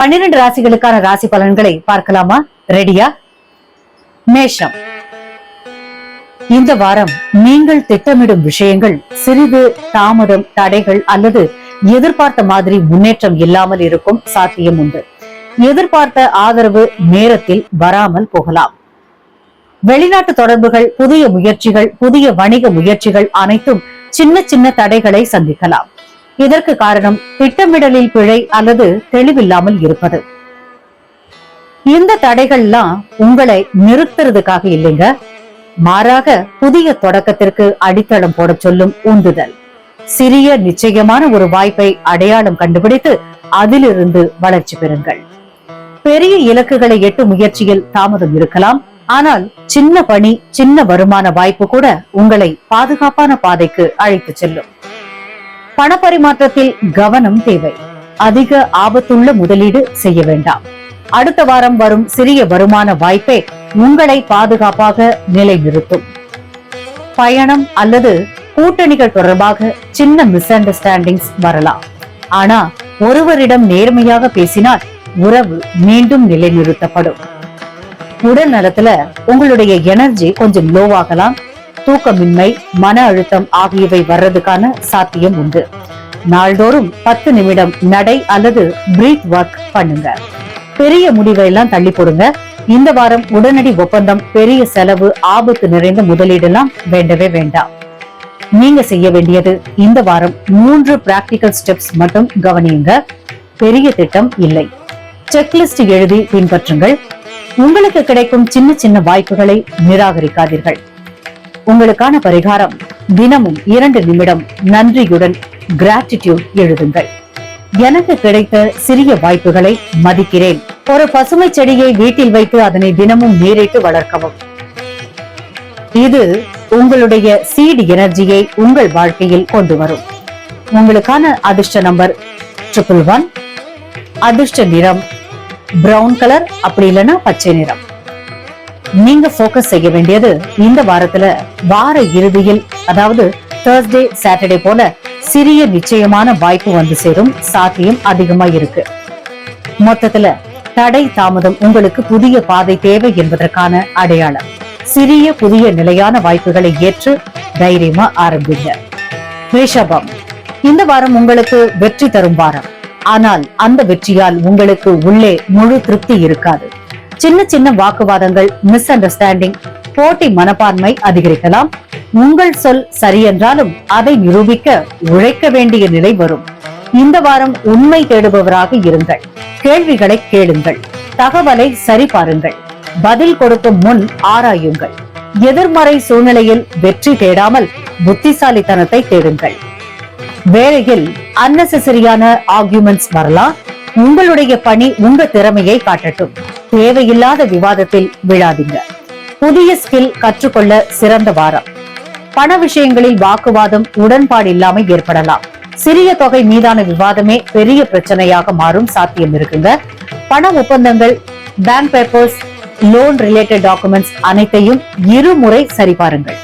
பன்னிரண்டு ராசிகளுக்கான ராசி பலன்களை பார்க்கலாமா? ரெடியா மேஷம். இந்த வாரம் நீங்கள் திட்டமிடும் விஷயங்கள் சிறிது தாமதம் தடைகள் அல்லது எதிர்பார்த்த மாதிரி முன்னேற்றம் இல்லாமல் இருக்கும் சாத்தியம் உண்டு. எதிர்பார்த்த ஆதரவு நேரத்தில் வராமல் போகலாம். வெளிநாட்டு தொடர்புகள் புதிய முயற்சிகள் புதிய வணிக முயற்சிகள் அனைத்தும் சின்ன சின்ன தடைகளை சந்திக்கலாம். இதற்கு காரணம் திட்டமிடலில் பிழை அல்லது தெளிவில்லாமல் இருப்பது. இந்த தடைகள்லாம் உங்களை நிறுத்துறதுக்காக இல்லைங்க. மாறாக புதிய தொடக்கத்திற்கு அடித்தளம் போட சொல்லும் உந்துதல். சிறிய நிச்சயமான ஒரு வாய்ப்பை அடையாளம் கண்டுபிடித்து அதிலிருந்து வளர்ச்சி பெறுங்கள். பெரிய இலக்குகளை எட்டும் முயற்சியில் தாமதம் இருக்கலாம். ஆனால் சின்ன பணி சின்ன வருமான வாய்ப்பு கூட உங்களை பாதுகாப்பான பாதைக்கு அழைத்து செல்லும். பணப்பரிமாற்றத்தில் கவனம் தேவை. அதிக ஆபத்துள்ள முதலீடு செய்ய வேண்டாம். அடுத்த வாரம் வரும் சிறிய வருமான வாய்ப்பே உங்களை பாதுகாப்பாக நிலைநிறுத்தும். பயணம் அல்லது கூட்டணிகள் தொடர்பாக சின்ன மிஸ் அண்டர்ஸ்டாண்டிங்ஸ் வரலாம். ஆனா ஒருவரிடம் நேர்மையாக பேசினால் உறவு மீண்டும் நிலைநிறுத்தப்படும். உடல் நலத்துல உங்களுடைய எனர்ஜி கொஞ்சம் லோவாகலாம் தூக்கமின்மை மன அழுத்தம் ஆகியவை வர்றதுக்கான சாத்தியம் உண்டு. நாள்தோறும் பத்து நிமிடம் நடை அல்லது பிரீத் ஒர்க் பண்ணுங்க. பெரிய முடிவை எல்லாம் தள்ளி போடுங்க. இந்த வாரம் உடனடி ஒப்பந்தம் பெரிய செலவு ஆபத்து நிறைந்த முதலீடெல்லாம் வேண்டவே வேண்டாம். நீங்க செய்ய வேண்டியது இந்த வாரம் மூன்று பிராக்டிக்கல் ஸ்டெப்ஸ் மட்டும் கவனியுங்க. பெரிய திட்டம் இல்லை. செக்லிஸ்ட் எழுதி பின்பற்றுங்கள். உங்களுக்கு கிடைக்கும் சின்ன சின்ன வாய்ப்புகளை நிராகரிக்காதீர்கள். உங்களுக்கான பரிகாரம் தினமும் இரண்டு நிமிடம் நன்றியுடன் கிராட்டிடியூட் எழுதுங்கள். எனக்கு கிடைத்த சிறிய வாய்ப்புகளை மதிக்கிறேன். ஒரு பசுமை செடியை வீட்டில் வைத்து அதனை தினமும் நீரிட்டு வளர்க்கவும். இது உங்களுடைய சீடு எனர்ஜியை உங்கள் வாழ்க்கையில் கொண்டு வரும் உங்களுக்கான அதிர்ஷ்ட நம்பர் ட்ரிபிள் ஒன் அதிர்ஷ்ட நிறம் பிரவுன் கலர் அப்படி இல்லைன்னா பச்சை நிறம். நீங்க போக்கஸ் செய்ய வேண்டியது இந்த வாரத்துல வார இறுதியில் அதாவது தேர்ஸ்டே சாட்டர்டே போல சிறிய நிச்சயமான வாய்ப்பு வந்து சேரும் சாத்தியம் அதிகமா இருக்கு. மொத்தத்துல தடை தாமதம் உங்களுக்கு புதிய பாதை தேவை என்பதற்கான அடையாளம். சிறிய புதிய நிலையான வாய்ப்புகளை ஏற்று தைரியமா ஆரம்பிங்க. ரிஷபம் இந்த வாரம் உங்களுக்கு வெற்றி தரும் வாரம். ஆனால் அந்த வெற்றியால் உங்களுக்கு உள்ளே முழு திருப்தி இருக்காது. சின்ன சின்ன வாக்குவாதங்கள் மிஸ் அண்டர்ஸ்டாண்டிங் போட்டி மனப்பான்மை அதிகரிக்கலாம். உங்கள் சொல் சரியென்றாலும் அதை நிரூபிக்க உழைக்க வேண்டிய நிலை வரும். இந்த வாரம் உண்மை தேடுபவராக இருங்கள். கேள்விகளை கேளுங்கள். தகவலை சரிபாருங்கள். பதில் கொடுக்கும் முன் ஆராயுங்கள். எதிர்மறை சூழ்நிலையில் வெற்றி தேடாமல் புத்திசாலித்தனத்தை தேடுங்கள். வேலையில் அன்னெசரியான ஆர்குமெண்ட்ஸ் வரலாம். உங்களுடைய பணி உங்க திறமையை காட்டட்டும். தேவையில்லாத விவாதத்தில் விழாதீங்க. புதிய ஸ்கில் கற்றுக்கொள்ள சிறந்த வாரம். பண விஷயங்களில் வாக்குவாதம் உடன்பாடு இல்லாமல் ஏற்படலாம். சிறிய தொகை மீதான விவாதமே பெரிய பிரச்சனையாக மாறும் சாத்தியம் இருக்குங்க. பண ஒப்பந்தங்கள் bank papers loan related documents அனைத்தையும் இருமுறை சரிபாருங்கள்.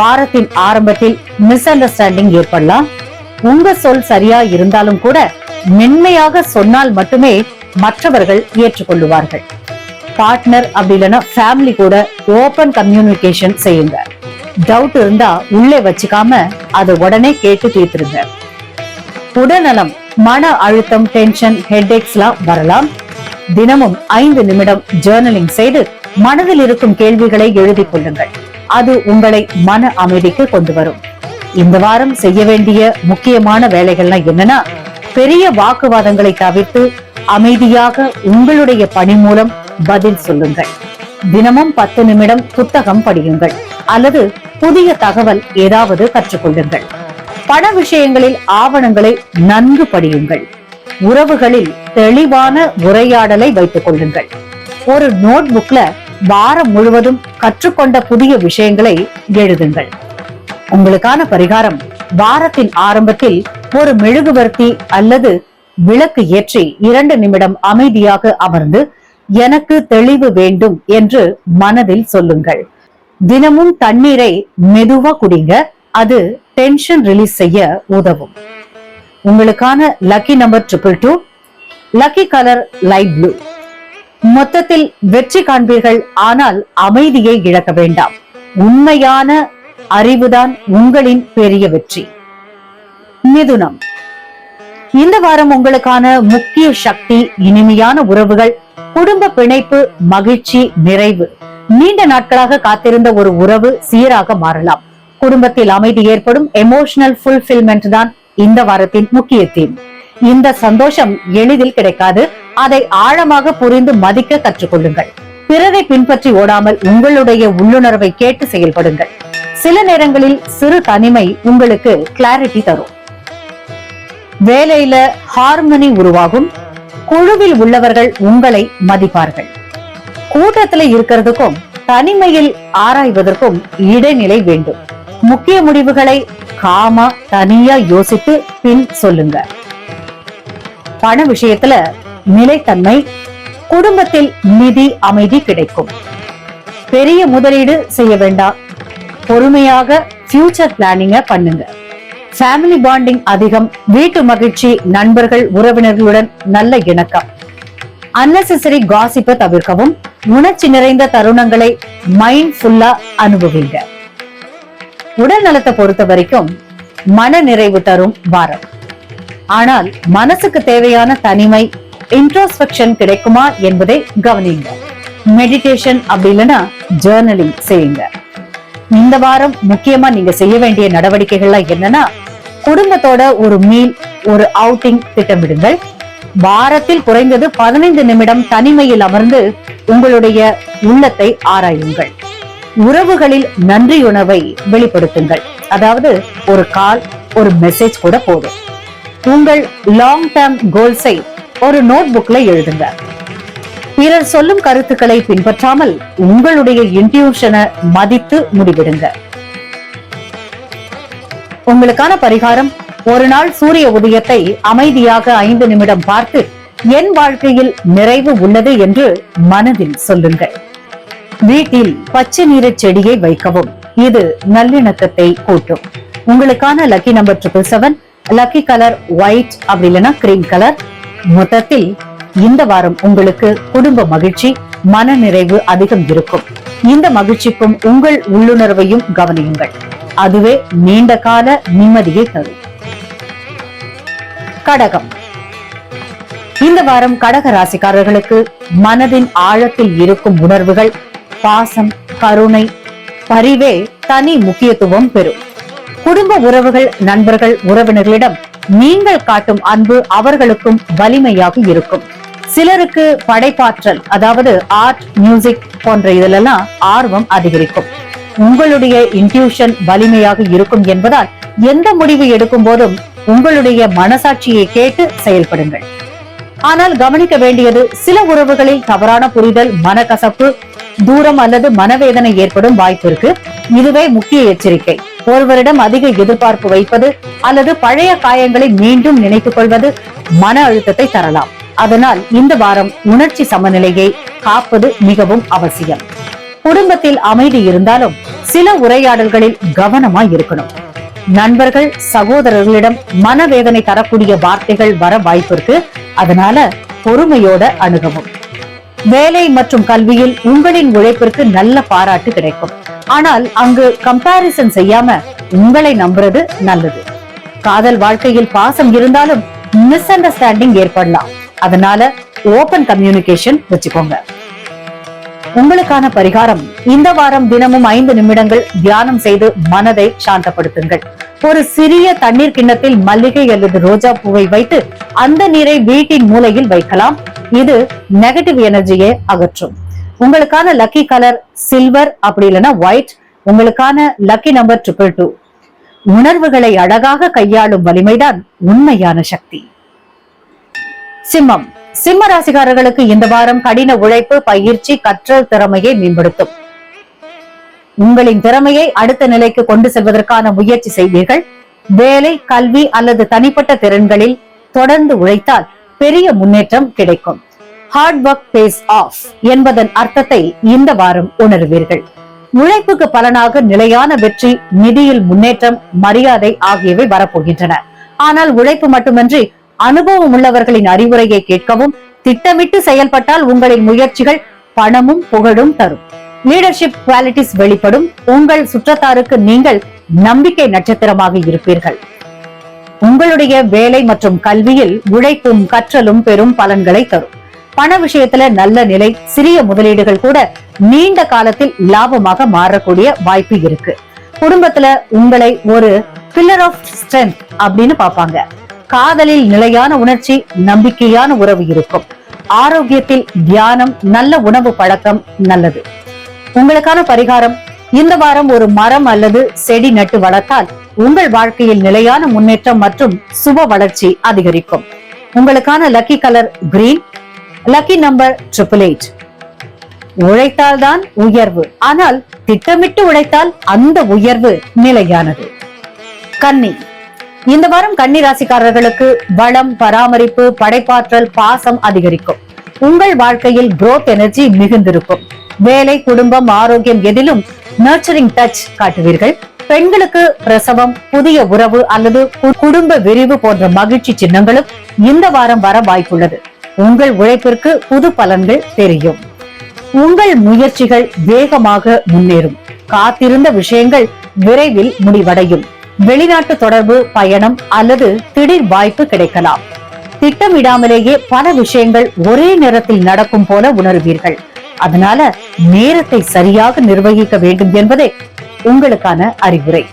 வாரத்தின் ஆரம்பத்தில் மிஸ் அண்டர்ஸ்டாண்டிங் ஏற்படலாம். உங்க சொல் சரியா இருந்தாலும் கூட மென்மையாக சொன்னால் மட்டுமே மற்றவர்கள் ஏற்றுக்கொள்ளுவார்கள். பார்ட்னர் அப்படி இல்லைன்னா ஃபேமிலி கூட ஓபன் கம்யூனிகேஷன் செய்யுங்க. டவுட் இருந்தா உள்ளே வச்சுக்காம அதை உடனே கேட்டு தீர்த்துருங்க. உடல்நலம் மன அழுத்தம் டென்ஷன் ஹெட்ஏக்ஸ்லாம் வரலாம். தினமும் ஐந்து நிமிடம் ஜேர்னலிங் செய்து மனதில் இருக்கும் கேள்விகளை எழுதி கொள்ளுங்கள். அது உங்களை மன அமைதிக்கு கொண்டு வரும். இந்த வாரம் செய்ய வேண்டிய முக்கியமான வேலைகள்லாம் என்னன்னா பெரிய வாக்குவாதங்களை தவிர்த்து அமைதியாக உங்களுடைய பணி மூலம் பதில் சொல்லுங்கள். தினமும் பத்து நிமிடம் புத்தகம் படியுங்கள். அல்லது புதிய தகவல் ஏதாவது கற்றுக்கொள்ளுங்கள். பண விஷயங்களில் ஆவணங்களை நன்கு படியுங்கள். உறவுகளில் தெளிவான உரையாடலை வைத்துக் கொள்ளுங்கள். ஒரு நோட் புக்ல வாரம் முழுவதும் கற்றுக்கொண்ட புதிய விஷயங்களை எழுதுங்கள். உங்களுக்கான பரிகாரம் வாரத்தின் ஆரம்பத்தில் ஒரு மெழுகுவர்த்தி அல்லது விளக்கு ஏற்றி இரண்டு நிமிடம் அமைதியாக அமர்ந்து எனக்கு தெளிவு வேண்டும் என்று மனதில் சொல்லுங்கள். தினமும் தண்ணீரை மெதுவா குடிங்க. அது டென்ஷன் ரிலீஸ் செய்ய உதவும். உங்களுக்கான lucky number triple two lucky colour light blue. மொத்தத்தில் வெற்றி காண்பீர்கள் ஆனால் அமைதியை இழக்க வேண்டாம். உண்மையான அறிவுதான் உங்களின் பெரிய வெற்றி. மிதுனம். இந்த வாரம் உங்களுக்கான முக்கிய சக்தி இனிமையான உறவுகள் குடும்ப பிணைப்பு மகிழ்ச்சி நிறைவு. நீண்ட நாட்களாக காத்திருந்த ஒரு உறவு சீராக மாறலாம். குடும்பத்தில் அமைதி ஏற்படும் எமோஷனல் ஃபுல்ஃபில்மெண்ட் தான் இந்த வாரத்தின் முக்கிய தீம் இந்த சந்தோஷம் எளிதில் கிடைக்காது. அதை ஆழமாக புரிந்து மதிக்க கற்றுக்கொள்ளுங்கள். பிறரை பின்பற்றி ஓடாமல் உங்களுடைய உள்ளுணர்வை கேட்டு செயல்படுங்கள். சில நேரங்களில் சிறு தனிமை உங்களுக்கு கிளாரிட்டி தரும். வேலையில ஹார்மனி உருவாகும். குழுவில் உள்ளவர்கள் உங்களை மதிப்பார்கள். கூட்டத்துல இருக்கிறதுக்கும் தனிமையில் ஆராய்வதற்கும் இடைநிலை வேண்டும். முக்கிய முடிவுகளை காமா தனியா யோசித்து பின் சொல்லுங்க. பண விஷயத்துல நிலைத்தன்மை குடும்பத்தில் நிதி அமைதி கிடைக்கும். பெரிய முதலீடு செய்ய வேண்டாம். பொறுமையாக ஃபியூச்சர் பிளானிங்க பண்ணுங்க. ஃபேமிலி பாண்டிங் அதிகம் வீட்டு மகிழ்ச்சி நண்பர்கள் உறவினர்களுடன் நல்ல இணக்கம். அன்னெசரி காசிப்பை தவிர்க்கவும் உணர்ச்சி நிறைந்த தருணங்களை மைண்ட்ஃபுல்லா அனுபவிங்க. உடல் நலத்தை பொறுத்த வரைக்கும் மன நிறைவு தரும் வாரம். ஆனால் மனசுக்கு தேவையான தனிமை இன்ட்ரோஸ்பெக்ஷன் கிடைக்குமா என்பதை கவனிங்க. மெடிடேஷன் அப்படி இல்லைன்னா ஜேர்னலிங் செய்யுங்க. இந்த வாரம் முக்கியமா நீங்க செய்ய வேண்டிய நடவடிக்கைகள்லாம் என்னன்னா குடும்பத்தோட ஒரு மீல் ஒரு அவுட்டிங் திட்டமிடுங்கள். வாரத்தில் குறைந்தது பதினைந்து நிமிடம் தனிமையில் அமர்ந்து உங்களுடைய உள்ளத்தை ஆராயுங்கள். உறவுகளில் நன்றியுணவை வெளிப்படுத்துங்கள். அதாவது ஒரு கால் ஒரு மெசேஜ் கூட போதும். உங்கள் லாங் டேர்ம் கோல்ஸை ஒரு நோட் புக்ல எழுதுங்க. பிறர் சொல்லும் கருத்துக்களை பின்பற்றாமல் உங்களுடைய இன்டியூஷனை மதித்து முடிவிடுங்க. உங்களுக்கான பரிகாரம் ஒரு நாள் சூரிய உதயத்தை அமைதியாக ஐந்து நிமிடம் பார்த்து என் வாழ்க்கையில் நிறைவு உள்ளது என்று மனதில் சொல்லுங்கள். வீட்டில் பச்சை நீர செடியை வைக்கவும். இது நல்லிணக்கத்தை கூட்டும். உங்களுக்கான lucky number triple seven lucky colour white அப்படி இல்லைன்னா கிரீம் கலர் மொத்தத்தில் இந்த வாரம் உங்களுக்கு குடும்ப மகிழ்ச்சி மன நிறைவு அதிகம் இருக்கும். இந்த மகிழ்ச்சிக்கும் உங்கள் உள்ளுணர்வையும் கவனியுங்கள். அதுவே நீண்ட கால நிம்மதியை தரும். கடகம். இந்த வாரம் கடக ராசிக்காரர்களுக்கு மனதின் ஆழத்தில் இருக்கும் உணர்வுகள் பாசம் கருணை பரிவே தனி முக்கியத்துவம் பெறும். குடும்ப உறவுகள் நண்பர்கள் உறவினர்களிடம் நீங்கள் காட்டும் அன்பு அவர்களுக்கும் வலிமையாக இருக்கும். சிலருக்கு படைப்பாற்றல் அதாவது ஆர்ட் மியூசிக் போன்ற இதிலெல்லாம் ஆர்வம் அதிகரிக்கும். உங்களுடைய இன்ட்யூஷன் வலிமையாக இருக்கும் என்பதால் எந்த முடிவு எடுக்கும் போதும் உங்களுடைய மனசாட்சியை கேட்டு செயல்படுங்கள். ஆனால் கவனிக்க வேண்டியது சில உறவுகளில் தவறான புரிதல் மனக்கசப்பு தூரம் அல்லது மனவேதனை ஏற்படும் வாய்ப்பு இருக்கு. இதுவே முக்கிய எச்சரிக்கை. ஒருவரிடம் அதிக எதிர்பார்ப்பு வைப்பது அல்லது பழைய காயங்களை மீண்டும் நினைத்துக் கொள்வது மன அழுத்தத்தை தரலாம். அதனால் இந்த வாரம் உணர்ச்சி சமநிலையை காப்பது மிகவும் அவசியம். குடும்பத்தில் அமைதி இருந்தாலும் சில உரையாடல்களில் கவனமாய் இருக்கணும். நண்பர்கள் சகோதரர்களிடம் மனவேதனை தரக்கூடிய வார்த்தைகள் வர வாய்ப்பு இருக்கு. அதனால பொறுமையோட அணுகவும். வேலை மற்றும் கல்வியில் உங்களின் உழைப்பிற்கு நல்ல பாராட்டு கிடைக்கும். ஆனால் அங்கு கம்பாரிசன் செய்யாம உங்களை நம்புறது நல்லது. காதல் வாழ்க்கையில் பாசம் இருந்தாலும் மிஸ் அண்டர்ஸ்டாண்டிங் ஏற்படலாம். அதனால ஓபன் கம்யூனிகேஷன் வச்சுக்கோங்க. உங்களுக்கான பரிகாரம். இந்த வாரம் தினமும் ஐந்து நிமிடங்கள் தியானம் செய்து மனதை சாந்தப்படுத்துங்கள். ஒரு சிறிய தண்ணீர் கிண்ணத்தில் மல்லிகை அல்லது ரோஜா பூவை வைத்து அந்த நீரை வீட்டின் மூலையில் வைக்கலாம். இது நெகட்டிவ் எனர்ஜியை அகற்றும். உங்களுக்கான லக்கி கலர் சில்வர் அப்படி இல்லைன்னா ஒயிட் உங்களுக்கான லக்கி நம்பர் ட்ரிபிள் டூ உணர்வுகளை அழகாக கையாளும் வலிமைதான் உண்மையான சக்தி. சிம்மம். சிம்ம ராசிக்காரர்களுக்கு இந்த வாரம் கடின உழைப்பு பயிற்சி கற்றல் திறமையை மேம்படுத்தும். உங்களின் திறமையை அடுத்த நிலைக்கு கொண்டு செல்வதற்கான முயற்சி செய்வீர்கள். வேலை கல்வி அல்லது தனிப்பட்ட திறன்களில் தொடர்ந்து உழைத்தால் பெரிய முன்னேற்றம் கிடைக்கும். ஹார்ட் ஒர்க் பேஸ் ஆஃப் என்பதன் அர்த்தத்தை இந்த வாரம் உணர்வீர்கள். உழைப்புக்கு பலனாக நிலையான வெற்றி நிதியில் முன்னேற்றம் மரியாதை ஆகியவை வரப்போகின்றன. ஆனால் உழைப்பு மட்டுமின்றி அனுபவம் உள்ளவர்களின் அறிவுரையை கேட்கவும் திட்டமிட்டு செயல்பட்டால் உங்களின் முயற்சிகள் பணமும் புகழும் தரும். லீடர்ஷிப் குவாலிட்டிஸ் வெளிப்படும். உங்கள் சுற்றத்தாருக்கு நீங்கள் நம்பிக்கை நட்சத்திரமாக இருப்பீர்கள். உங்களுடைய வேலை மற்றும் கல்வியில் உழைப்பும் கற்றலும் பெரும் பலன்களை தரும். பண விஷயத்துல நல்ல நிலை சிறிய முதலீடுகள் கூட நீண்ட காலத்தில் லாபமாக மாறக்கூடிய வாய்ப்பு இருக்கு. குடும்பத்துல உங்களை ஒரு பில்லர் ஆஃப் ஸ்ட்ரென்த் அப்படின்னு பாப்பாங்க காதலில் நிலையான உணர்ச்சி நம்பிக்கையான உறவு இருக்கும். ஆரோக்கியத்தில் தியானம் நல்ல உணவு பழக்கம் நல்லது. உங்களுக்கான பரிகாரம் இந்த வாரம் ஒரு மரம் அல்லது செடி நட்டு வளர்த்தால் உங்கள் வாழ்க்கையில் நிலையான முன்னேற்றம் மற்றும் சுப வளர்ச்சி அதிகரிக்கும். உங்களுக்கான lucky colour green lucky number triple eight உழைத்தால்தான் உயர்வு ஆனால் திட்டமிட்டு உழைத்தால் அந்த உயர்வு நிலையானது. கன்னி. இந்த வாரம் கன்னி ராசிக்காரர்களுக்கு வளம் பராமரிப்பு படைப்பாற்றல் பாசம் அதிகரிக்கும். உங்கள் வாழ்க்கையில் குரோத் எனர்ஜி மிகுந்திருக்கும். வேலை குடும்பம் ஆரோக்கியம் எதிலும் நர்ச்சரிங் டச் காட்டுவீர்கள். பெண்களுக்கு பிரசவம் புதிய உறவு அல்லது குடும்ப விரிவு போன்ற மகிழ்ச்சி சின்னங்களும் இந்த வாரம் வர வாய்ப்புள்ளது. உங்கள் உழைப்பிற்கு புது பலன்கள் தெரியும். உங்கள் முயற்சிகள் வேகமாக முன்னேறும். காத்திருந்த விஷயங்கள் விரைவில் முடிவடையும். வெளிநாட்டு தொடர்பு பயணம் அல்லது திடீர் வாய்ப்பு கிடைக்கலாம். திட்டமிடாமலேயே பல விஷயங்கள் ஒரே நேரத்தில் நடக்கும் போல உணர்வீர்கள். அதனால நேரத்தை சரியாக நிர்வகிக்க வேண்டும் என்பதே உங்களுக்கான அறிவுரை.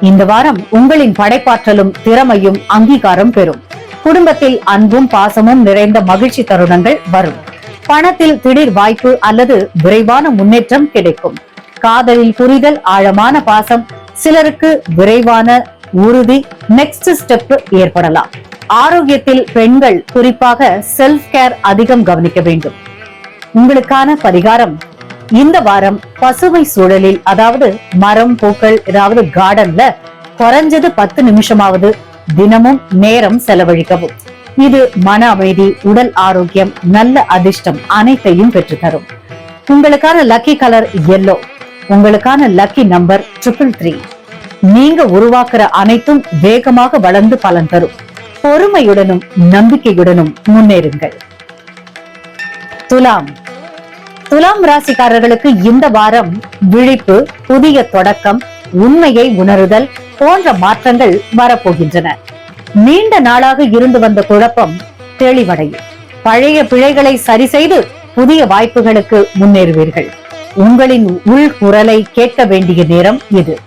இந்த வாரம் உங்களின் படைப்பாற்றலும் திறமையும் அங்கீகாரம் பெறும். குடும்பத்தில் அன்பும் பாசமும் நிறைந்த மகிழ்ச்சி தருணங்கள் வரும். பணத்தில் திடீர் வாய்ப்பு அல்லது விரைவான முன்னேற்றம் கிடைக்கும். காதலில் புரிதல் ஆழமான பாசம் சிலருக்கு விரைவான உறுதி. நெக்ஸ்ட் ஸ்டெப் ஏற்படலாம். ஆரோக்கியத்தில் பெண்கள் குறிப்பாக செல்ஃப் கேர் அதிகம் கவனிக்க வேண்டும். உங்களுக்கான பரிகாரம் இந்த வாரம் பசுமை சூழலில் அதாவது மரம் பூக்கள் ஏதாவது கார்டன்ல குறைஞ்சது பத்து நிமிஷமாவது தினமும் நேரம் செலவழிக்கவும். இது மன அமைதி உடல் ஆரோக்கியம் நல்ல அதிர்ஷ்டம் அனைத்தையும் பெற்று தரும் உங்களுக்கான லக்கி கலர் எல்லோ உங்களுக்கான லக்கி நம்பர் ட்ரிபிள் த்ரீ நீங்க உருவாக்குற அனைத்தும் வேகமாக வளர்ந்து பலன் தரும். பொறுமையுடனும் நம்பிக்கையுடனும் முன்னேறுங்கள். துலாம். துலாம் ராசிக்காரர்களுக்கு இந்த வாரம் விழிப்பு புதிய தொடக்கம் உண்மையை உணருதல் போன்ற மாற்றங்கள் வரப்போகின்றன. நீண்ட நாளாக இருந்து வந்த குழப்பம் தெளிவடையும். பழைய பிழைகளை சரி செய்து புதிய வாய்ப்புகளுக்கு முன்னேறுவீர்கள். உங்களின் உள் குரலை கேட்க வேண்டிய நேரம் இது.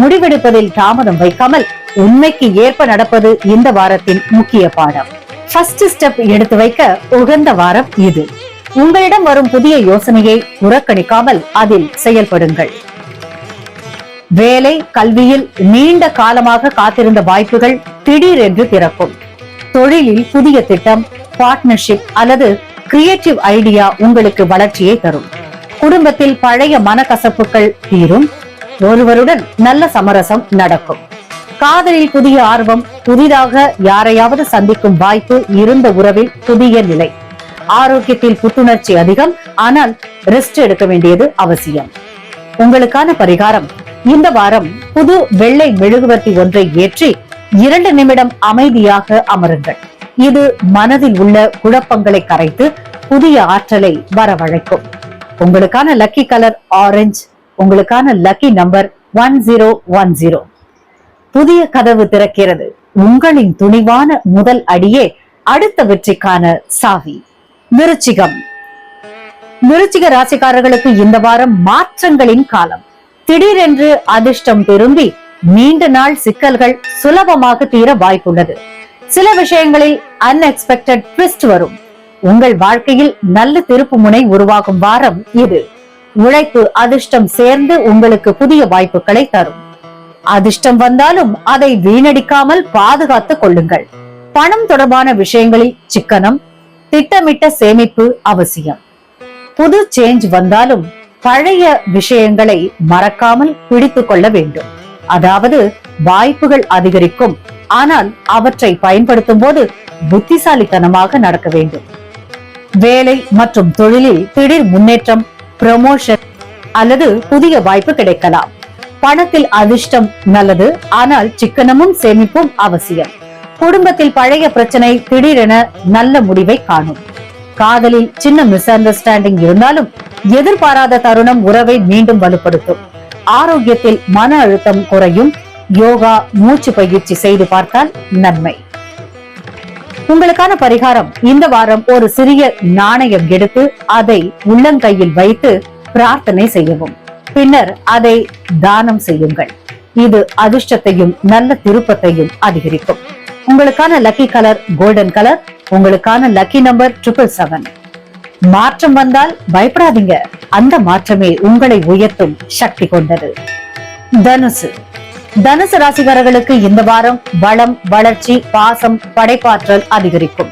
முடிவெடுப்பதில் தாமதம் வைக்காமல் உண்மைக்கு ஏற்ப நடப்பது இந்த வாரத்தின் முக்கிய பாடம். ஃபர்ஸ்ட் ஸ்டெப் எடுத்து வைக்க உகந்த வாரம் இது. உங்களிடம் வரும் புதிய யோசனையை புறக்கணிக்காமல் அதில் செயல்படுங்கள். வேலை கல்வியில் நீண்ட காலமாக காத்திருந்த வாய்ப்புகள் திடீரென்று திறக்கும். தொழிலில் புதிய திட்டம் பார்ட்னர்ஷிப் அல்லது கிரியேட்டிவ் ஐடியா உங்களுக்கு வளர்ச்சியை தரும். குடும்பத்தில் பழைய மனக்கசப்புகள் தீரும். ஒருவருடன் நல்ல சமரசம் நடக்கும். காதலில் புதிய ஆர்வம் புதிதாக யாரையாவது சந்திக்கும் வாய்ப்பு இருந்த உறவில் புதிய நிலை. ஆரோக்கியத்தில் புத்துணர்ச்சி அதிகம் ஆனால் ரெஸ்ட் எடுக்க வேண்டியது அவசியம். உங்களுக்கான பரிகாரம் இந்த வாரம் புது வெள்ளை மெழுகுவர்த்தி ஒன்றை ஏற்றி இரண்டு நிமிடம் அமைதியாக அமருங்கள். இது மனதில் உள்ள குழப்பங்களை கரைத்து புதிய ஆற்றலை வரவழைக்கும். உங்களுக்கான லக்கி கலர் ஆரஞ்சு உங்களுக்கான lucky number one zero one zero புதிய கதவு திறக்கிறது. உங்களின் துணிவான முதல் அடியே அடுத்த வெற்றிக்கான சாவி. விருச்சிகம். விருச்சிக ராசிக்காரர்களுக்கு இந்த வாரம் மாற்றங்களின் காலம். திடீரென்று அதிர்ஷ்டம் திரும்பி நீண்ட நாள் சிக்கல்கள் சுலபமாக தீர வாய்ப்புள்ளது. சில விஷயங்களில் அன்எக்ஸ்பெக்டட் ட்விஸ்ட் வரும். உங்கள் வாழ்க்கையில் நல்ல திருப்பு முனை உருவாகும் வாரம் இது. உழைப்பு அதிர்ஷ்டம் சேர்ந்து உங்களுக்கு புதிய வாய்ப்புகளை தரும். அதிர்ஷ்டம் வந்தாலும் அதை வீணடிக்காமல் பாதுகாத்துக் கொள்ளுங்கள். பணம் தொடர்பான விஷயங்களில் சிக்கனம் திட்டமிட்ட சேமிப்பு அவசியம். புது சேஞ்ச் வந்தாலும் பழைய விஷயங்களை மறக்காமல் பிடித்துக் கொள்ள வேண்டும். அதாவது வாய்ப்புகள் அதிகரிக்கும் ஆனால் அவற்றை பயன்படுத்தும் போது புத்திசாலித்தனமாக நடக்க வேண்டும். வேலை மற்றும் தொழிலில் திடீர் முன்னேற்றம் ப்ரமோஷன் அல்லது புதிய வாய்ப்பு கிடைக்கலாம். பணத்தில் அதிர்ஷ்டம் நல்லது ஆனால் சிக்கனமும் சேமிப்பும் அவசியம். குடும்பத்தில் பழைய பிரச்சனை திடீரென நல்ல முடிவை காணும். காதலில் சின்ன மிஸ் அண்டர்ஸ்டாண்டிங் இருந்தாலும் எதிர்பாராத தருணம் உறவை மீண்டும் வலுப்படுத்தும். ஆரோக்கியத்தில் மன அழுத்தம் குறையும். யோகா மூச்சு பயிற்சி செய்து பார்த்தால் நன்மை. உங்களுக்கான பரிகாரம் இந்த வாரம் ஒரு சிறிய நாணயம் எடுத்து அதை உள்ளங்கையில் வைத்து பிரார்த்தனை செய்யவும். பின்னர் அதை தானம் செய்யுங்கள். இது அதிர்ஷ்டத்தையும் நல்ல திருப்பத்தையும் அதிகரிக்கும். உங்களுக்கான லக்கி கலர் கோல்டன் கலர் உங்களுக்கான லக்கி நம்பர் ட்ரிபிள் செவன் மாற்றம் வந்தால் பயப்படாதீங்க. அந்த மாற்றமே உங்களை உயர்த்தும் சக்தி கொண்டது. தனுசு. தனுசு ராசிகாரர்களுக்கு இந்த வாரம் வளம் வளர்ச்சி பாசம் படைப்பாற்றல் அதிகரிக்கும்.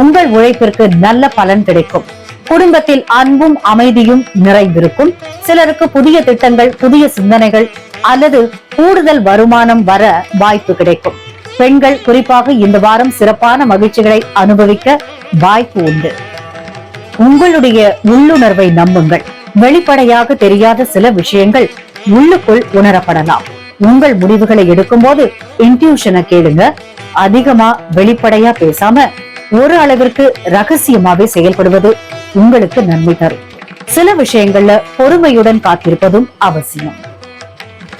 உங்கள் உழைப்பிற்கு நல்ல பலன் கிடைக்கும். குடும்பத்தில் அன்பும் அமைதியும் நிறைந்திருக்கும். சிலருக்கு புதிய திட்டங்கள் புதிய சிந்தனைகள் அல்லது கூடுதல் வருமானம் வர வாய்ப்பு கிடைக்கும். பெண்கள் குறிப்பாக இந்த வாரம் சிறப்பான மகிழ்ச்சிகளை அனுபவிக்க வாய்ப்பு உண்டு. உங்களுடைய உள்ளுணர்வை நம்புங்கள். வெளிப்படையாக தெரியாத சில விஷயங்கள் உள்ளுக்குள் உணரப்படலாம். உங்கள் முடிவுகளை எடுக்கும்போது இன்ட்யூஷனை கேளுங்க. அதிகமா வெளிப்படையா பேசாம ஒரு அளவிற்கு ரகசியமாவே செயல்படுவது உங்களுக்கு நன்மை தரும். சில விஷயங்கள்ல பொறுமையுடன் காத்திருப்பதும் அவசியம்.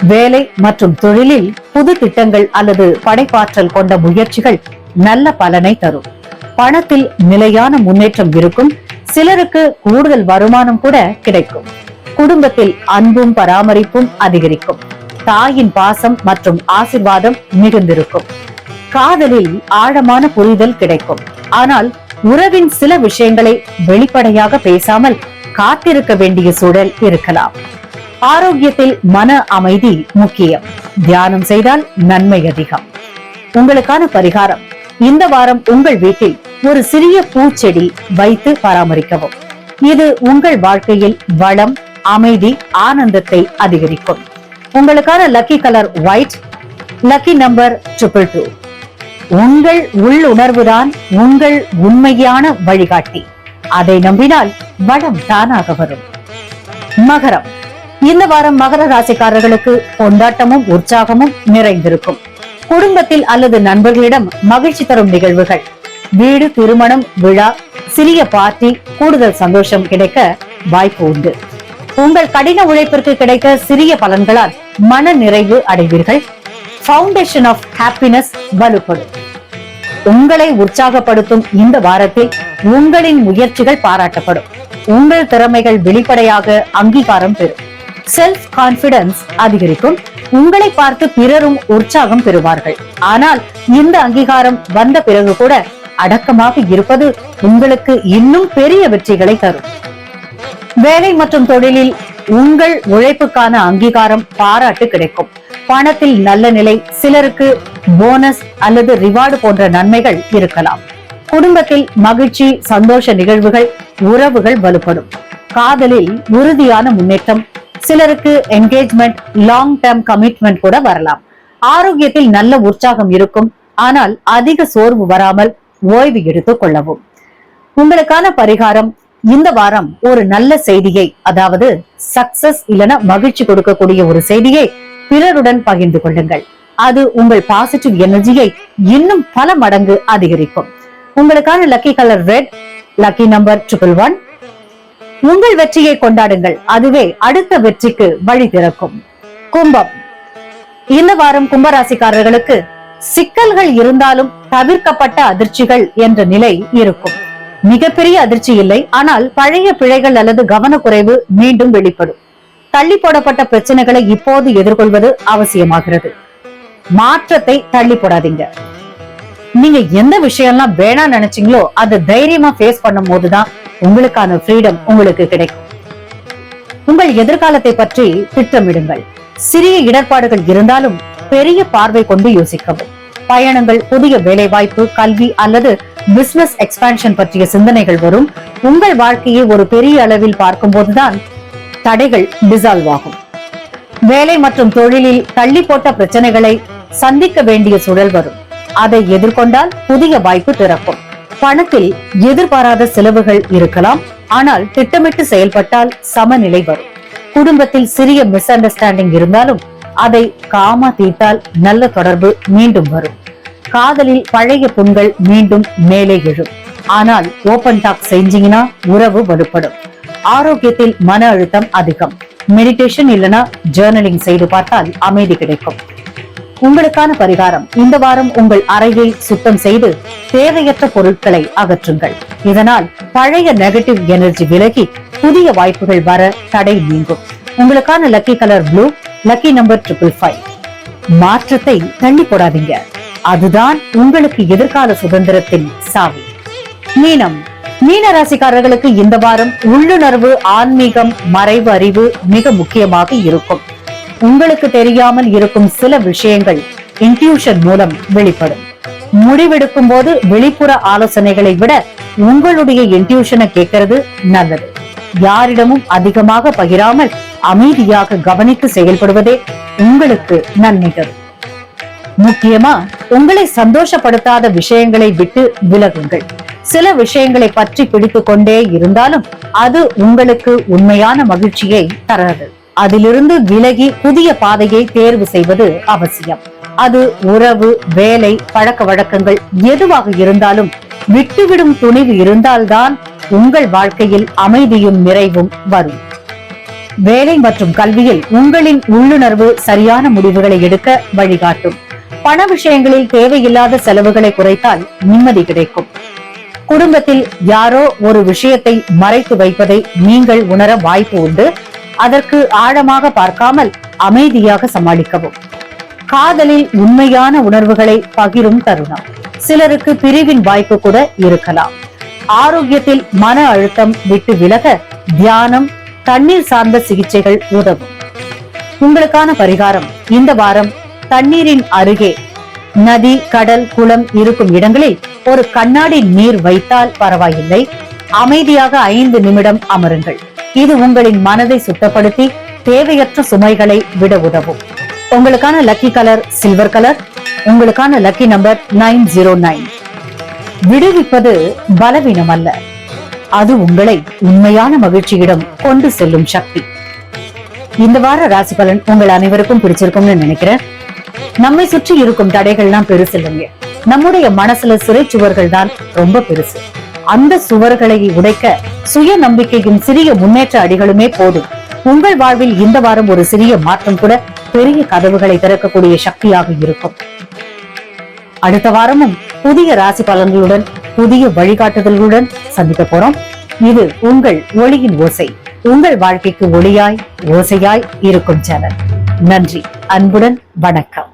வேலை மற்றும் தொழிலில் புது திட்டங்கள் அல்லது படைப்பாற்றல் கொண்ட முயற்சிகள் நல்ல பலனை தரும். பணத்தில் நிலையான முன்னேற்றம் இருக்கும். சிலருக்கு கூடுதல் வருமானம் கூட கிடைக்கும். குடும்பத்தில் அன்பும் பராமரிப்பும் அதிகரிக்கும். தாயின் பாசம் மற்றும் ஆசிர்வாதம் மிகுந்திருக்கும். காதலில் ஆழமான புரிதல் கிடைக்கும். ஆனால் உறவின் சில விஷயங்களை வெளிப்படையாக பேசாமல் காத்திருக்க வேண்டிய சூழல் இருக்கலாம். ஆரோக்கியத்தில் மன அமைதி முக்கியம். தியானம் செய்தால் நன்மை அதிகம். உங்களுக்கான பரிகாரம் இந்த வாரம் உங்கள் வீட்டில் ஒரு சிறிய பூச்செடி வைத்து பராமரிக்கவும். இது உங்கள் வாழ்க்கையில் வளம் அமைதி ஆனந்தத்தை அதிகரிக்கும். உங்களுக்கான lucky colour white lucky number triple two உங்கள் உள்ளுணர்வுதான் உங்கள் உண்மையான வழிகாட்டி. அதை நம்பினால் வளம் தானாக வரும். மகரம். இந்த வாரம் மகர ராசிக்காரர்களுக்கு கொண்டாட்டமும் உற்சாகமும் நிறைந்திருக்கும். குடும்பத்தில் அல்லது நண்பர்களிடம் மகிழ்ச்சி தரும் நிகழ்வுகள். வீடு திருமணம் விழா சிறிய பார்ட்டி கூடுதல் சந்தோஷம் கிடைக்க வாய்ப்பு உண்டு. உங்கள் கடின உழைப்பிற்கு கிடைக்க சிறிய பலன்களால் மன நிறைவு அடைவீர்கள். ஃபவுண்டேஷன் ஆஃப் ஹாப்பினஸ் வலுப்படும். உங்களை உற்சாகப்படுத்தும் இந்த வாரத்தில் உங்களின் முயற்சிகள் பாராட்டப்படும். உங்கள் திறமைகள் வெளிப்படையாக அங்கீகாரம் பெறும். செல்ஃப் கான்பிடன்ஸ் அதிகரிக்கும். உங்களை பார்த்து பிறரும் உற்சாகம் பெறுவார்கள். ஆனால் இந்த அங்கீகாரம் வந்த பிறகு கூட அடக்கமாக இருப்பது உங்களுக்கு இன்னும் பெரிய வெற்றிகளை தரும். வேலை மற்றும் தொழிலில் உங்கள் உழைப்புக்கான அங்கீகாரம் பாராட்டு கிடைக்கும். பணத்தில் நல்ல நிலை சிலருக்கு போனஸ் அல்லது ரிவார்டு போன்ற நன்மைகள் இருக்கலாம். குடும்பத்தில் மகிழ்ச்சி சந்தோஷ நிகழ்வுகள் உறவுகள் வலுப்படும். காதலில் உறுதியான முன்னேற்றம் சிலருக்கு என்கேஜ்மெண்ட் லாங் டேர்ம் கமிட்மெண்ட் கூட வரலாம். ஆரோக்கியத்தில் நல்ல உற்சாகம் இருக்கும் ஆனால் அதிக சோர்வு வராமல் ஓய்வு எடுத்துக் கொள்ளவும். உங்களுக்கான பரிகாரம் இந்த வாரம் ஒரு நல்ல செய்தியை அதாவது சக்சஸ் இல்லனா மகிழ்ச்சி கொடுக்கக்கூடிய ஒரு செய்தியை பிறருடன் பகிர்ந்து கொள்ளுங்கள். அது உங்கள் பாசிட்டிவ் எனர்ஜியை இன்னும் பல மடங்கு அதிகரிக்கும். உங்களுக்கான lucky colour red lucky number triple one உங்கள் வெற்றியை கொண்டாடுங்கள். அதுவே அடுத்த வெற்றிக்கு வழி திறக்கும். கும்பம். இந்த வாரம் கும்பராசிக்காரர்களுக்கு சிக்கல்கள் இருந்தாலும் தவிர்க்கப்பட்ட அதிர்ச்சிகள் என்ற நிலை இருக்கும். மிகப்பெரிய அதிர்ச்சி இல்லை. ஆனால் பழைய பிழைகள் அல்லது கவனக்குறைவு மீண்டும் வெளிப்படும். தள்ளி போடப்பட்ட பிரச்சனைகளை இப்போது எதிர்கொள்வது அவசியமாகிறது. மாற்றத்தை தள்ளி போடாதீங்க. நீங்க எந்த விஷயம்லாம் வேணாம் நினைச்சீங்களோ அதை தைரியமா ஃபேஸ் பண்ணும் போதுதான் உங்களுக்கான ஃப்ரீடம் உங்களுக்கு கிடைக்கும். உங்கள் எதிர்காலத்தை பற்றி திட்டமிடுங்கள். சிறிய இடர்பாடுகள் இருந்தாலும் பெரிய பார்வை கொண்டு யோசிக்கவும். பயணங்கள் புதிய வேலைவாய்ப்பு கல்வி அல்லது பிசினஸ் எக்ஸ்பான்ஷன் பற்றிய சிந்தனைகள் வரும். உங்கள் வாழ்க்கையை ஒரு பெரிய அளவில் பார்க்கும்போதுதான் தடைகள் டிசால்வ் ஆகும். வேலை மற்றும் தொழிலில் தள்ளி போட்ட பிரச்சனைகளை சந்திக்க வேண்டிய சூழல் வரும். அதை எதிர்கொண்டால் புதிய வாய்ப்பு திறக்கும். பணத்தில் எதிர்பாராத செலவுகள் இருக்கலாம். ஆனால் திட்டமிட்டு செயல்பட்டால் சமநிலை வரும். குடும்பத்தில் சிறிய மிஸ் அண்டர்ஸ்டாண்டிங் இருந்தாலும் அதை காமா தீர்த்தால் நல்ல தொடர்பு மீண்டும் வரும். காதலில் பழைய புண்கள் மீண்டும் மேலே எழும். ஆனால் ஓபன் டாக் செஞ்சீங்கன்னா உறவு வலுப்படும். ஆரோக்கியத்தில் மன அழுத்தம் அதிகம். மெடிடேஷன் இல்லனா ஜேர்னலிங் செய்து பார்த்தால் அமைதி கிடைக்கும். உங்களுக்கான பரிகாரம் இந்த வாரம் உங்கள் அறையை சுத்தம் செய்து தேவையற்ற பொருட்களை அகற்றுங்கள். இதனால் பழைய நெகட்டிவ் எனர்ஜி விலகி புதிய வாய்ப்புகள் வர தடை நீங்கும். உங்களுக்கான lucky colour blue lucky number triple five மாற்றத்தை தள்ளி போடாதீங்க. அதுதான் உங்களுக்கு எதிர்கால சுதந்திரத்தின் சாவி. மீனம் மீன ராசிக்காரர்களுக்கு இந்த வாரம் உள்ளுணர்வு ஆன்மீகம் மறைவு அறிவு மிக முக்கியமாக இருக்கும். உங்களுக்கு தெரியாமல் இருக்கும் சில விஷயங்கள் இன்ட்யூஷன் மூலம் வெளிப்படும். முடிவெடுக்கும் போது வெளிப்புற ஆலோசனைகளை விட உங்களுடைய இன்ட்யூஷனை கேட்கறது நல்லது. யாரிடமும் அதிகமாக பகிராமல் அமைதியாக கவனித்து செயல்படுவதே உங்களுக்கு நன்மை தரும் முக்கியமா உங்களை சந்தோஷப்படுத்தாத விஷயங்களை விட்டு விலகுங்கள். சில விஷயங்களை பற்றி பிடித்து கொண்டே இருந்தாலும் அது உங்களுக்கு உண்மையான மகிழ்ச்சியை தராது. அதிலிருந்து விலகி புதிய பாதையை தேர்வு செய்வது அவசியம். அது உறவு வேலை பழக்க வழக்கங்கள் எதுவாக இருந்தாலும் விட்டுவிடும் துணிவு இருந்தால்தான் உங்கள் வாழ்க்கையில் அமைதியும் நிறைவும் வரும். வேலை மற்றும் கல்வியில் உங்களின் உள்ளுணர்வு சரியான முடிவுகளை எடுக்க வழிகாட்டும். பண விஷயங்களில் தேவையில்லாத செலவுகளை குறைத்தால் நிம்மதி கிடைக்கும். குடும்பத்தில் யாரோ ஒரு விஷயத்தை மறைத்து வைப்பதை நீங்கள் உணர வாய்ப்பு உண்டு. அதற்கு ஆழமாக பார்க்காமல் அமைதியாக சமாளிக்கவும். காதலில் உண்மையான உணர்வுகளை பகிரும் தருணம். சிலருக்கு பிரிவின் வாய்ப்பு கூட இருக்கலாம். ஆரோக்கியத்தில் மன அழுத்தம் விட்டு விலக தியானம் தண்ணீர் சார்ந்த சிகிச்சைகள் உதவும். உங்களுக்கான பரிகாரம் இந்த வாரம் தண்ணீரின் அருகே. நதி கடல் குளம் இருக்கும் இடங்களில் ஒரு கண்ணாடி நீர் வைத்தால் பரவாயில்லை. அமைதியாக ஐந்து நிமிடம் அமருங்கள். இது உங்களின் மனதை சுத்தப்படுத்தி தேவையற்ற சுமைகளை விட உதவும். உங்களுக்கான லக்கி கலர் சில்வர் கலர் உங்களுக்கான lucky number nine zero nine. விடுவிப்பது பலவீனம் அல்ல அது உங்களை உண்மையான மகிழ்ச்சியிடம் கொண்டு செல்லும் சக்தி. இந்த வார ராசி பலன் உங்கள் அனைவருக்கும் பிடிச்சிருக்கும்னு நினைக்கிறேன். நம்மை சுற்றி இருக்கும் தடைகள்லாம் பெருசு இல்லைங்க. நம்முடைய மனசுல சிறை சுவர்கள் தான் ரொம்ப பெருசு. அந்த சுவர்களை உடைக்க சுய நம்பிக்கையும் சிறிய முன்னேற்ற அடிகளுமே போதும். உங்கள் வாழ்வில் இந்த வாரம் ஒரு சிறிய மாற்றம் கூட பெரிய கதவுகளை திறக்கக்கூடிய சக்தியாக இருக்கும். அடுத்த வாரமும் புதிய ராசி பலன்களுடன் புதிய வழிகாட்டுதல்களுடன் சந்திக்க போறோம். இது உங்கள் ஒளியின் ஓசை. உங்கள் வாழ்க்கைக்கு ஒளியாய் ஓசையாய் இருக்கும் சேனல். நன்றி அன்புடன் வணக்கம்.